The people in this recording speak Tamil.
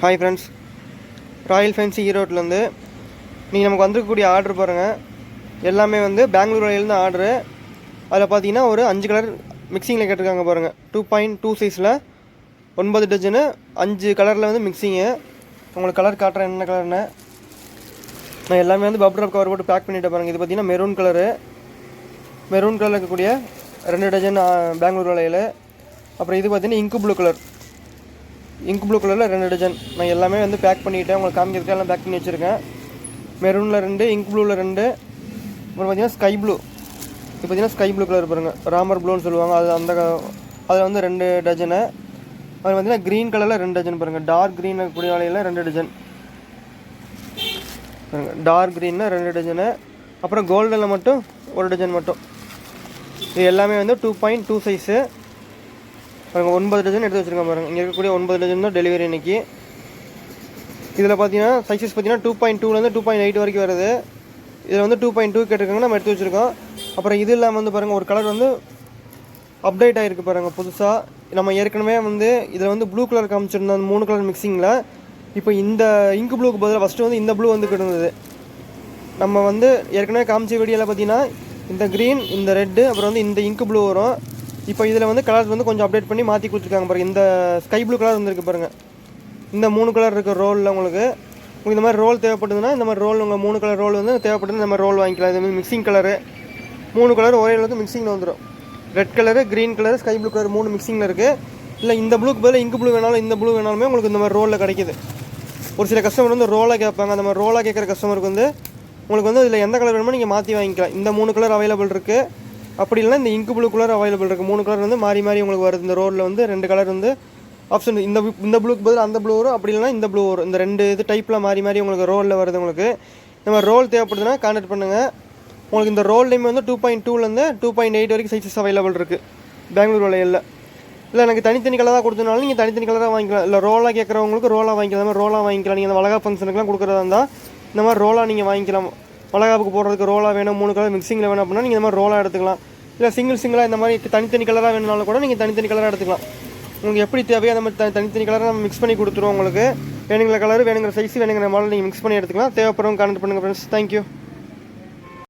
ஹாய் ஃப்ரெண்ட்ஸ் ராயல் ஃபேன்சி ஈரோட்லேருந்து நீங்கள் நமக்கு வந்திருக்கக்கூடிய ஆர்டர் பாருங்கள் எல்லாமே வந்து பெங்களூர் ராயல்னு ஆர்டரு அதில் பார்த்தீங்கன்னா ஒரு அஞ்சு கலர் மிக்சிங்கில் கேட்டிருக்காங்க பாருங்கள் டூ பாயிண்ட் டூ சைஸில் ஒன்பது டஜனு அஞ்சு கலரில் வந்து மிக்சிங்கு உங்களுக்கு கலர் காட்டுறேன் என்ன கலர்னு நான் எல்லாமே வந்து பப்ரப் கவர் போட்டு பேக் பண்ணிவிட்டு பாருங்கள் இது பார்த்தீங்கன்னா மெரூன் கலரு மெரூன் கலரில் இருக்கக்கூடிய ரெண்டு டஜன் பெங்களூர் வலையில் அப்புறம் இது பார்த்தீங்கன்னா இங்கு ப்ளூ கலர் இங்க் ப்ளூ கலரில் ரெண்டு டஜன் நான் எல்லாமே வந்து பேக் பண்ணிவிட்டேன் உங்களுக்கு காமிக்கிறதுக்கு எல்லாம் பேக் பண்ணி வச்சுருக்கேன். மெரூனில் ரெண்டு இங்க் ப்ளூவில் ரெண்டு. அப்புறம் பார்த்தீங்கன்னா ஸ்கை ப்ளூ இப்போ பார்த்தீங்கன்னா ஸ்கை ப்ளூ கலர் பாருங்கள் ராமர் ப்ளூன்னு சொல்லுவாங்க. அது அந்த அதில் வந்து ரெண்டு டஜனு அப்புறம் பார்த்தீங்கன்னா க்ரீன் கலரில் ரெண்டு டஜன் பாருங்கள் டார்க் க்ரீன் கூடிய வலையில் ரெண்டு டஜன் டார்க் க்ரீனில் ரெண்டு டஜனு அப்புறம் கோல்டில் மட்டும் ஒரு டஜன் மட்டும். இது எல்லாமே வந்து டூ பாயிண்ட் டூ சைஸு பாருங்க ஒன்பது டஜன் எடுத்து வச்சிருக்கேன் பாருங்க. இங்கே இருக்கக்கூடிய ஒன்பது டஜன் தான் டெலிவரி இன்றைக்கி இதில் பார்த்தீங்கன்னா சைஸஸ் பார்த்தீங்கன்னா டூ பாயிண்ட் டூலேருந்து டூ பாயிண்ட் எயிட் வரைக்கும் வருது. இதில் வந்து டூ பாயிண்ட் டூ கேட்டிருக்காங்க நம்ம எடுத்து வச்சிருக்கோம். அப்புறம் இது இல்லாமல் வந்து பாருங்கள் ஒரு கலர் வந்து அப்டேட் ஆகிருக்கு பாருங்கள் புதுசாக நம்ம ஏற்கனவே வந்து இதில் வந்து ப்ளூ கலர் காமிச்சிருந்தோம் அந்த மூணு கலர் மிக்சிங்கில் இப்போ இந்த இங்கு ப்ளூக்கு பதிலாக ஃபஸ்ட்டு வந்து இந்த ப்ளூ வந்து கிடந்தது. நம்ம வந்து ஏற்கனவே காமிச்ச வீடியோவில் பார்த்தீங்கன்னா இந்த க்ரீன் இந்த ரெட்டு அப்புறம் வந்து இந்த இங்கு ப்ளூ வரும். இப்போ இதில் வந்து கலர்ஸ் வந்து கொஞ்சம் அப்டேட் பண்ணி மாற்றி கொடுத்துருக்காங்க பாருங்கள் இந்த ஸ்கை ப்ளூ கலர் வந்துருக்கு பாருங்கள் இந்த மூணு கலர் இருக்க ரோலில் உங்களுக்கு உங்களுக்கு இந்த மாதிரி ரோல் தேவைப்படுதுன்னா இந்த மாதிரி ரோல் உங்கள் மூணு கலர் ரோல் வந்து தேவைப்படுது இந்த மாதிரி ரோல் வாங்கிக்கலாம். இது மாதிரி மிக்சிங் கலரு மூணு கலர் ஒரே அளவுக்கு மிக்சிங்கில் வந்துடும் red colour green colour sky blue colour மூணு மிக்சிங்கில் இருக்குது இல்லை இந்த ப்ளூக்கு பதிலாக இங்கு ப்ளூ வேணாலும் இந்த ப்ளூ வேணாலுமே உங்களுக்கு இந்த மாதிரி ரோலில் கிடைக்குது. ஒரு சில கஸ்டமர் வந்து ரோலாக கேட்பாங்க. அந்த மாதிரி ரோலாக கேட்குற கஸ்டமருக்கு வந்து உங்களுக்கு வந்து இதில் எந்த கலர் வேணுமோ நீங்கள் மாற்றி வாங்கிக்கலாம். இந்த மூணு கலர் அவைலபிள் இருக்குது அப்படி இல்லைனா இந்த இங்கு ப்ளூ கலர் அவைலபிள் இருக்குது மூணு கலர் வந்து மாறி மாறி உங்களுக்கு வருது. இந்த ரோலில் வந்து ரெண்டு கலர் வந்து ஆப்ஷன் இந்த இந்த ப்ளூக்கு பதில் அந்த ப்ளூ வரும் அப்படி இல்லைனா இந்த ப்ளூ வரும் இந்த ரெண்டு இது டைப்பில் மாறி மாறி உங்களுக்கு ரோலில் வருது உங்களுக்கு. இந்த மாதிரி ரோல் தேவைப்படுதுன்னா கான்டாக்ட் பண்ணுங்கள் உங்களுக்கு இந்த ரோல் வந்து டூ பாயிண்ட் டூலேருந்து டூ பாயிண்ட் எயிட் வரைக்கும் சைஸஸ் அவைலபிள் இருக்குது பெங்களூர் வலையில் இல்லை எனக்கு தனித்தனி கலராக கொடுத்தனாலும் நீங்கள் தனித்தனி கலராக வாங்கிக்கலாம். இல்லை ரோலாக கேட்குறவங்களுக்கு ரோலாக வாங்கிக்கலாம். இந்த மாதிரி ரோலாக வாங்கிக்கலாம். நீங்கள் அந்த வளகா ஃபங்க்ஷனுக்குலாம் கொடுக்குறதா இருந்தால் இந்த மாதிரி ரோலாக நீங்கள் வாங்கிக்கலாம். வளகாப்புக்கு போடுறதுக்கு ரோலாக வேணும் மூணு கலர் மிக்சிங்கில் வேணும் அப்படின்னா நீங்கள் இந்த மாதிரி ரோலாக எடுத்துக்கலாம். இல்லை சிங்கிள் சிங்கிளாக இந்த மாதிரி தனித்தனி கலராக வேணும்னாலும் கூட நீங்கள் தனித்தனி கலராக எடுத்துக்கலாம். உங்களுக்கு எப்படி தேவையோ அந்த மாதிரி த- தனித்தனி கலராக நம்ம மிக்ஸ் பண்ணி கொடுத்துருவோம் உங்களுக்கு. வேணுங்கிற கலர் வேணுங்கிற சைஸ் வேணுங்கிற மாடல் நீங்கள் மிக்ஸ் பண்ணி எடுத்துக்கலாம். தேவைப்படுறவங்க கனெக்ட் பண்ணுங்கள் ஃப்ரெண்ட்ஸ் தேங்க்யூ